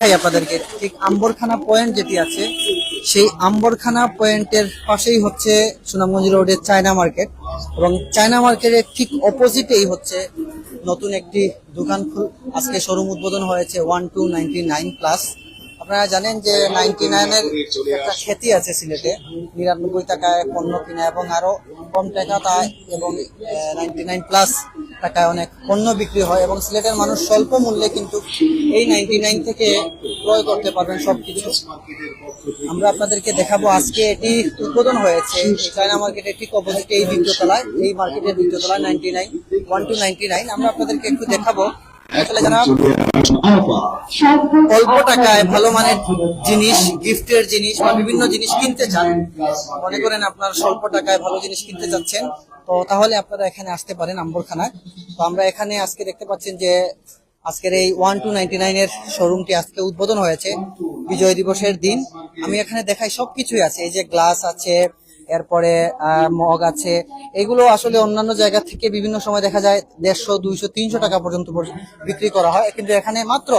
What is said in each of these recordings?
দেখাই আপনাদেরকে। ঠিক আম্বরখানা পয়েন্ট যেটি আছে, সেই আম্বরখানা পয়েন্টের পাশেই হচ্ছে সুনামগঞ্জ রোডের চায়না মার্কেট এবং চায়না মার্কেটের ঠিক অপোজিটেই হচ্ছে নতুন একটি দোকান আজকে শোরুম উদ্বোধন হয়েছে one two ninety nine plus. আপনারা জানেন যে নাইনটি নাইনের একটা খ্যাতি আছে সিলেটে। নিরানব্বই টাকায় পণ্য কিনা এবং আরও কম টাকা তা এবং নাইনটি নাইন প্লাস টাকায় অনেক পণ্য বিক্রি হয় এবং সিলেটের মানুষ স্বল্প মূল্যে কিন্তু এই নাইনটি নাইন থেকে ক্রয় করতে পারবেন সব কিছু আমরা আপনাদেরকে দেখাবো আজকে এটি উদ্বোধন হয়েছে। চায়না মার্কেটের ঠিক অপোজিটে এই দ্বিতীয় তলায়, এই মার্কেটের দ্বিতীয় তলায় ninety nine one two ninety nine আমরা আপনাদেরকে একটু দেখাবো অল্প টাকায় ভালো মানের জিনিস, গিফটের জিনিস বা বিভিন্ন জিনিস কিনতে চান। মনে করেন আপনার স্বল্প টাকায় ভালো জিনিস কিনতে চাচ্ছেন। তো তাহলে আপনারা এখানে আসতে পারেন আম্বরখানায়। তো আমরা এখানে আজকে দেখতে পাচ্ছেন যে আজকের এই ওয়ান টু নাইনটি নাইনের শোরুমটি আজকে উদ্বোধন হয়েছে। বিজয় দিবসের দিন। আমি এখানে দেখাই সবকিছুই আছে। এই যে গ্লাস আছে এরপরে মগ আছে। এগুলো আসলে অন্যান্য জায়গা থেকে বিভিন্ন সময় দেখা যায় দেড়শো, দুইশো, তিনশো টাকা পর্যন্ত বিক্রি করা হয়। কিন্তু এখানে মাত্র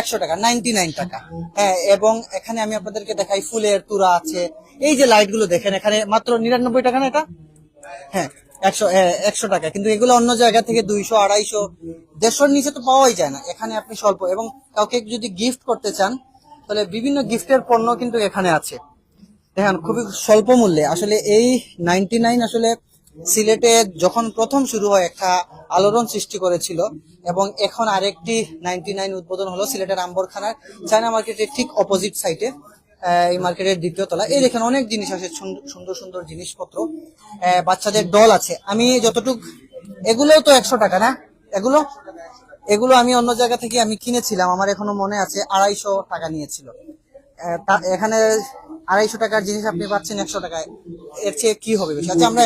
একশো টাকা নাইনটি নাইন টাকা। হ্যাঁ এবং এখানে আমি আপনাদেরকে দেখাই ফুলের তুরা আছে। এই যে লাইটগুলো দেখেন, এখানে মাত্র নিরানব্বই টাকা না এটা? হ্যাঁ একশো একশো টাকা। কিন্তু এগুলো অন্য জায়গা থেকে দুইশো, আড়াইশো, দেড়শোর নিচে তো পাওয়াই যায় না। এখানে আপনি স্বল্প, এবং কাউকে যদি গিফট করতে চান, তাহলে বিভিন্ন গিফটের পণ্য কিন্তু এখানে আছে। দেখেন খুবই স্বল্প মূল্যে। আসলে এই নাইনটি নাইন আসলে সিলেটে যখন প্রথম শুরু হয় একটা আলোড়ন সৃষ্টি করেছিল এবং এখন আরেকটি নাইনটি নাইন উদ্বোধন হলো সিলেটের আম্বরখানার চায়না মার্কেটের ঠিক অপোজিট সাইডে এই মার্কেটের দ্বিতীয় তলা এই দেখেন অনেক জিনিস আছে সুন- সুন্দর সুন্দর জিনিসপত্র। বাচ্চাদের ডল আছে। আমি যতটুক এগুলোও তো একশো টাকা না? এগুলো? এগুলো আমি অন্য জায়গা থেকে আমি কিনেছিলাম আমার এখনও মনে আছে আড়াইশো টাকা নিয়েছিল। এখানে আড়াইশো টাকার জিনিস আপনি পাচ্ছেন একশো টাকায়। এর চেয়ে কি হবে বেশি আচ্ছা আমরা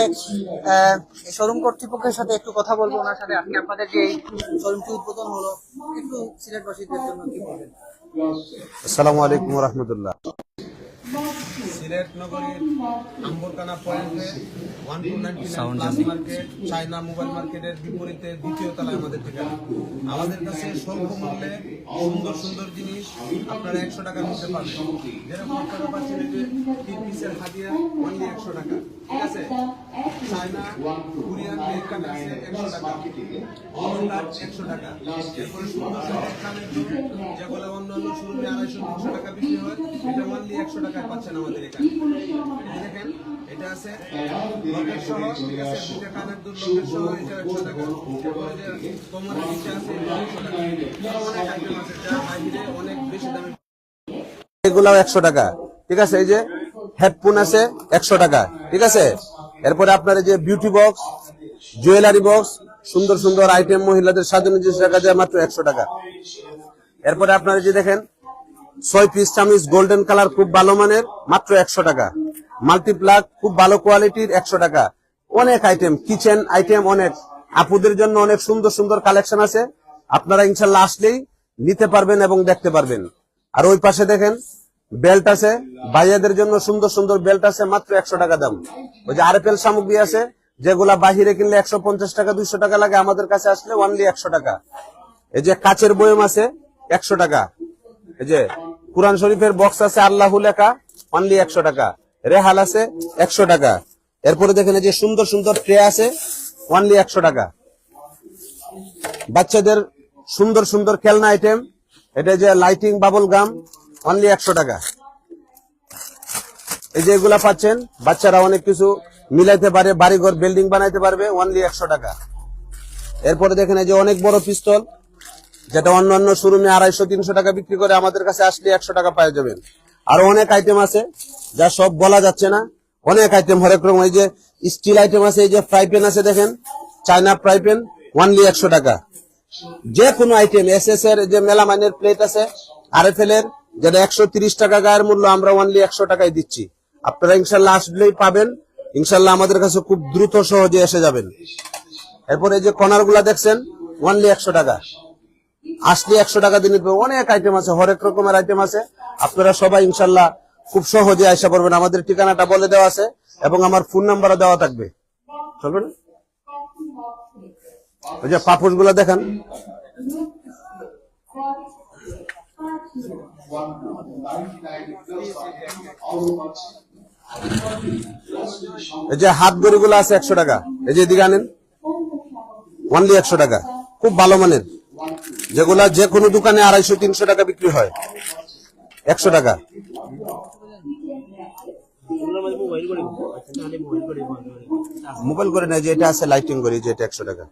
শোরুম কর্তৃপক্ষের সাথে একটু কথা বলব ওনার সাথে আজকে আপনাদের যে শোরুমটি উদ্বোধন হলো একটু সিলেটবাসীদের জন্য কি বলবেন? আসসালামু আলাইকুম রহমতুল্লাহ। সিলেট নগরীর আম্বরকানা পয়েন্টে one two ninety plus market China mobile মার্কেটের বিপরীতে দ্বিতীয় তলায় আমাদের ঠিকানা। আমাদের কাছে স্বল্প মূল্যে সুন্দর সুন্দর জিনিস আপনারা একশো টাকার মধ্যে পাবেন। যেরকম আপনারা পাচ্ছেন যে তিন পিসের হাতিয়া অনলি একশো টাকা ঠিক আছে? চায়না কোরিয়ান আছে একশো টাকা। একশো টাকা। এরপরে সুন্দর সুন্দর কানের যেগুলো অন্যান্য শোরুমে আড়াইশো তিনশো টাকা বিক্রি হয় এটা অনলি একশো টাকায় পাচ্ছেন আমাদের এখানে। দেখেন এটা আছে লকেট সহ ঠিক আছে? দুইটা কানের দুল লকেট সহ এটা একশো টাকা এরপরে যে কোমরের নিচে আছে এটা টাকা অনেক আইটেম আছে যা বাইরে অনেক বেশি দামে। এগুলাও একশো টাকা ঠিক আছে? এই যে হেডফোন আছে একশো টাকা ঠিক আছে? এরপরে আপনার এই যে বিউটি বক্স জুয়েলারি বক্স সুন্দর সুন্দর আইটেম মহিলাদের সাজানো জিনিস রাখা যায় মাত্র একশো টাকা। এরপরে আপনারা যে দেখেন ছয় পিস চামিচ গোল্ডেন কালার খুব ভালো মানের মাত্র একশো টাকা। মাল্টিপ্লাক খুব ভালো কোয়ালিটির একশো টাকা। অনেক আইটেম কিচেন আইটেম অনেক। আপুদের জন্য অনেক সুন্দর সুন্দর কালেকশন আছে। আপনারা ইনশাল্লাহ আসলেই নিতে পারবেন এবং দেখতে পারবেন। আর ওই পাশে দেখেন বেল্ট আছে। ভাইয়াদের জন্য সুন্দর সুন্দর বেল্ট আছে, মাত্র একশো টাকা দাম। ওই যে আরএফএল সামগ্রী আছে, যেগুলা বাহিরে কিনলে একশো পঞ্চাশ টাকা, দুইশো টাকা লাগে, আমাদের কাছে আসলে অনলি একশো টাকা। এই যে কাচের বয়ম আছে, একশো টাকা। এই যে কোরআন শরীফের বক্স আছে, আল্লাহ লেখা অনলি একশো টাকা। রেহাল আছে একশো টাকা। এরপরে দেখেন যে সুন্দর সুন্দর ট্রে আছে অনলি একশো টাকা। বাচ্চাদের সুন্দর সুন্দর খেলনা আইটেম এটা যে লাইটিং বাবল গাম অনলি একশো টাকা। এই যে এগুলা পাচ্ছেন, বাচ্চারা অনেক কিছু মিলাইতে পারে, বাড়িঘর বিল্ডিং বানাইতে পারবে অনলি একশো টাকা। এরপরে দেখেন এই যে অনেক বড় পিস্তল, যেটা অন্যান্য শোরুমে আড়াইশো, তিনশো টাকা বিক্রি করে আমাদের কাছে আসলে একশো টাকা পাওয়া যাবেন। আরও অনেক আইটেম আছে, যা সব বলা যাচ্ছে না। অনেক আইটেম হরেক রকম। এই যে স্টিল আইটেম আছে, এই যে ফ্রাই প্যান আছে, দেখেন। চায়না ফ্রাই প্যান ওয়ানলি একশো টাকা। যে কোনো আইটেম এস এস এর যে মেলামাইনের প্লেট আছে আর এফ এল এর, যেটা একশো তিরিশ টাকা গায়ের মূল্য, আমরা ওয়ানলি একশো টাকায় দিচ্ছি। আপনারা ইনশাল্লাহ আসলেই পাবেন। ইনশাল্লাহ আমাদের কাছে খুব দ্রুত সহজে এসে যাবেন। এরপরে এই যে কর্নারগুলা দেখছেন ওয়ানলি একশো টাকা। আসলে একশো টাকা পাবেন। অনেক আইটেম আছে, হরেক রকমের আইটেম আছে। আপনারা সবাই ইনশাল্লাহ খুব সহজে আসা পড়বেন। আমাদের ঠিকানাটা বলে দেওয়া আছে এবং আমার ফোন নাম্বারও দেওয়া থাকবে। চলবে না? ওই যে পাপোশগুলা দেখান। এই যে হাত গড়িগুলো আছে একশো টাকা। এই যে এদিকে আনেন। অনলি একশো টাকা। খুব ভালো মানের। যেগুলা যে কোনো দোকানে আড়াইশো, তিনশো টাকা বিক্রি হয়। একশো টাকা। মোবাইল করে নেয় যে এটা আছে লাইটিং করি যে এটা একশো টাকা।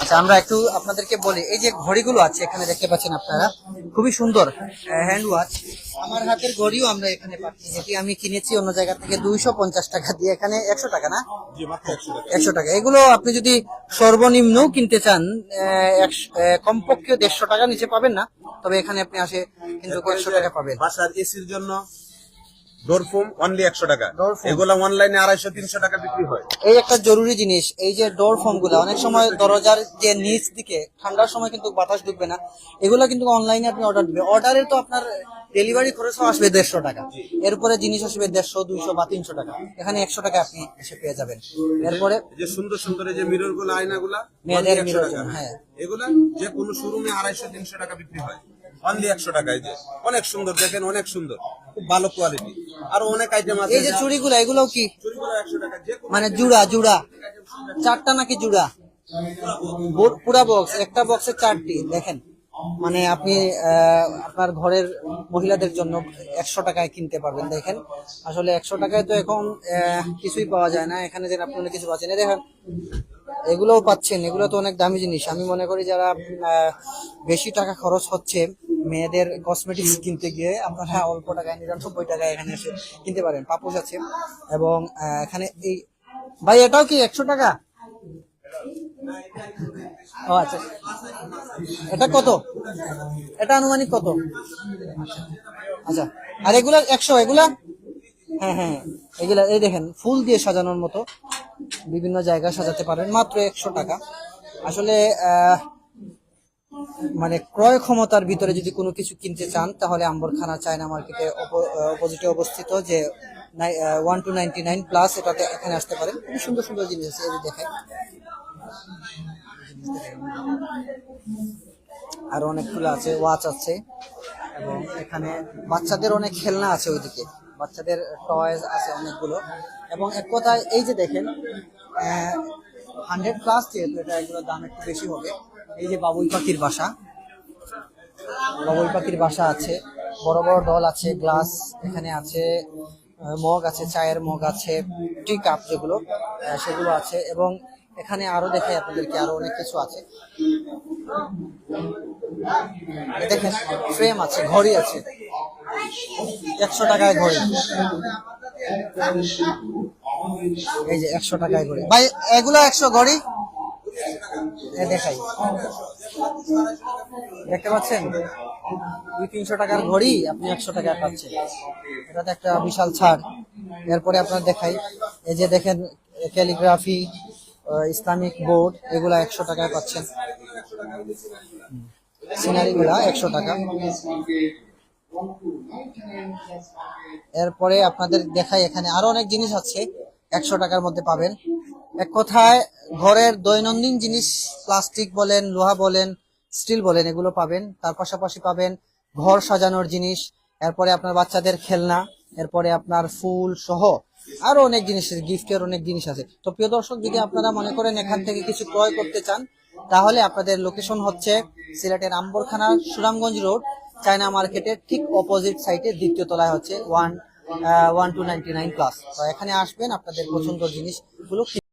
আচ্ছা আমরা একটু আপনাদেরকে বলি, এই যে ঘড়িগুলো আছে, এখানে দেখতে পাচ্ছেন আপনারা, খুবই সুন্দর হ্যান্ড ওয়াচ আমার হাতের ঘড়িও আমরা এখানে পাচ্ছি যেটি আমি কিনেছি অন্য জায়গা থেকে দুইশো পঞ্চাশ টাকা দিয়ে। এখানে একশো টাকা না? একশো টাকা। এগুলো আপনি যদি সর্বনিম্ন কিনতে চান কমপক্ষে দেড়শো টাকা নিচে পাবেন না। তবে এখানে আপনি আসে কিন্তু একশো টাকা পাবেন। বাসার এসির জন্য ডোরফোম অনলি একশো টাকা। অনলাইনে আড়াইশো তিনশো টাকা বিক্রি হয়। এই একটা জরুরি জিনিস এই যে ডোর ফোমগুলা অনেক সময় দরজার যে নিচ দিকে ঠান্ডার সময় কিন্তু বাতাস ঢুকবে না। এগুলো কিন্তু অনলাইনে আপনি অর্ডার দিবেন। অর্ডারে তো আপনার ডেলিভারি খরচও আসবে দেড়শো টাকা। এরপরে জিনিস আসবে দেড়শো দুইশো বা তিনশো টাকা। এখানে একশো টাকা আপনি এসে পেয়ে যাবেন। এরপরে যে সুন্দর সুন্দর যে মিররগুলো আয়না গুলা মেয়েদেরগুলো, হ্যাঁ। এগুলা যে কোনো শোরুমে আড়াইশো তিনশো টাকা বিক্রি হয়। অনলি একশো টাকা এই যে। অনেক সুন্দর দেখেন অনেক সুন্দর। খুব ভালো কোয়ালিটি আরও অনেক আইটেম আছে এই যে চুড়িগুলো এগুলোও কি? মানে জুড়া জুড়া। চারটা নাকি জুড়া? পুরা বক্স একটা বক্সে চারটি দেখেন। মানে আপনি আপনার ঘরের মহিলাদের জন্য একশো টাকায় কিনতে পারবেন, দেখেন। আসলে একশো টাকায় তো এখন কিছুই পাওয়া যায় না। এখানে যে আপনি কিছু পাচ্ছেন দেখেন, এগুলোও পাচ্ছেন। এগুলো তো অনেক দামি জিনিস। আমি মনে করি যারা বেশি টাকা খরচ হচ্ছে মেয়েদের কসমেটিক্স কিনতে গিয়ে, আপনারা অল্প টাকায়, নিরানব্বই টাকায় এখানে এসে কিনতে পারেন। পাপোশ আছে। এবং এখানে এই ভাই, এটাও কি একশো টাকা? ও আচ্ছা। এটা কত? এটা আনুমানিক কত? আচ্ছা। আর এগুলা একশো, এগুলা? হ্যাঁ হ্যাঁ এগুলা, এই দেখেন, ফুল দিয়ে সাজানোর মতো। বিভিন্ন জায়গায় সাজাতে পারেন। মাত্র একশো টাকা। আসলে মানে ক্রয় ক্ষমতার ভিতরে যদি কোনো কিছু কিনতে চান, তাহলে আম্বরখানা চায়না মার্কেটে অপোজিটে অবস্থিত যে one two ninety nine plus এটাতে এখানে আসতে পারেন। খুবই সুন্দর সুন্দর জিনিস আছে, এই যে দেখেন। আর অনেকগুলো আছে ওয়াচ আছে, এবং এখানে বাচ্চাদের অনেক খেলনা আছে ওইদিকে। বাচ্চাদের টয়েস আছে অনেকগুলো। এবং এক কথায় এই যে দেখেন হান্ড্রেড প্লাস যেহেতু এটা এগুলোর দাম একটু বেশি হবে, এই যে বাবুই পাখির বাসা। বাবুই পাখির বাসা আছে, বড় বড় ডল আছে গ্লাস এখানে আছে মগ আছে, চায়ের মগ আছে টি কাপ যেগুলো সেগুলো আছে। এবং এখানে আরও দেখাই আপনাদেরকে, আরও অনেক কিছু আছে। দেখেন ফ্রেম আছে, ঘড়ি আছে। একশো টাকায় ঘড়ি। এই যে একশো টাকায় ঘড়ি। ভাই, এগুলো একশো ঘড়ি? দেখাই। দেখতে পাচ্ছেন? দুই তিনশো টাকার ঘড়ি, আপনি একশো টাকায় পাচ্ছেন। এটাতে একটা বিশাল ছাড়। এরপরে আপনার দেখাই। এই যে দেখেন, ক্যালিগ্রাফি ইসলামিক বোর্ড, এগুলা একশো টাকায় পাচ্ছেন। সিনারি গুলা একশো টাকা। এরপরে আপনাদের দেখাই এখানে আরও অনেক জিনিস আছে, একশো টাকার মধ্যে পাবেন। এক কথায় ঘরের দৈনন্দিন জিনিস, প্লাস্টিক বলেন, লোহা বলেন, স্টিল বলেন, এগুলো পাবেন। তার পাশাপাশি পাবেন ঘর সাজানোর জিনিস, এরপরে আপনার বাচ্চাদের খেলনা, এরপরে আপনার ফুল সহ আরও অনেক জিনিস গিফটের অনেক জিনিস আছে। তো প্রিয় দর্শক, যদি আপনারা মনে করেন এখান থেকে কিছু ক্রয় করতে চান, তাহলে আপনাদের লোকেশন হচ্ছে সিলেটের আম্বরখানা সুরামগঞ্জ রোড, চায়না মার্কেটের ঠিক অপোজিট সাইডে দ্বিতীয় তলায় হচ্ছে one one two ninety nine plus তো এখানে আসবেন, আপনাদের পছন্দের জিনিসগুলো